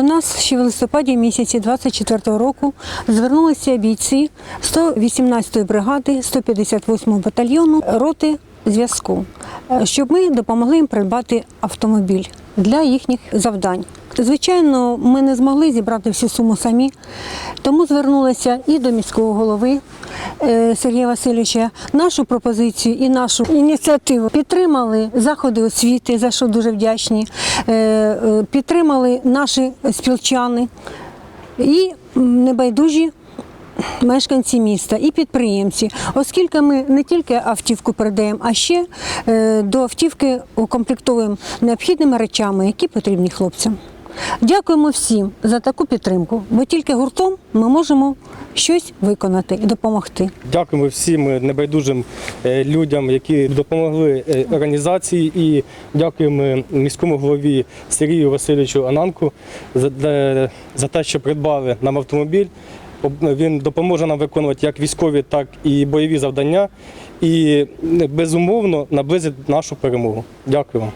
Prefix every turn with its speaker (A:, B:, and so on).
A: нас ще в листопаді місяці 24-го року звернулися бійці 118-ї бригади 158-го батальйону роти зв'язку, щоб ми допомогли їм придбати автомобіль для їхніх завдань. Звичайно, ми не змогли зібрати всю суму самі, тому звернулися і до міського голови е, Сергія Васильовича. Нашу пропозицію і нашу ініціативу підтримали заходи освіти, за що дуже вдячні. е, е, Підтримали наші спілчани і небайдужі мешканці міста і підприємці, оскільки ми не тільки автівку передаємо, а ще до автівки укомплектовуємо необхідними речами, які потрібні хлопцям. Дякуємо всім за таку підтримку, бо тільки гуртом ми можемо щось виконати і допомогти.
B: Дякуємо всім небайдужим е, людям, які допомогли е, організації, і дякуємо міському голові Сергію Васильовичу Ананку за, за те, що придбали нам автомобіль. Він допоможе нам виконувати як військові, так і бойові завдання, і е, безумовно наблизить нашу перемогу. Дякую вам.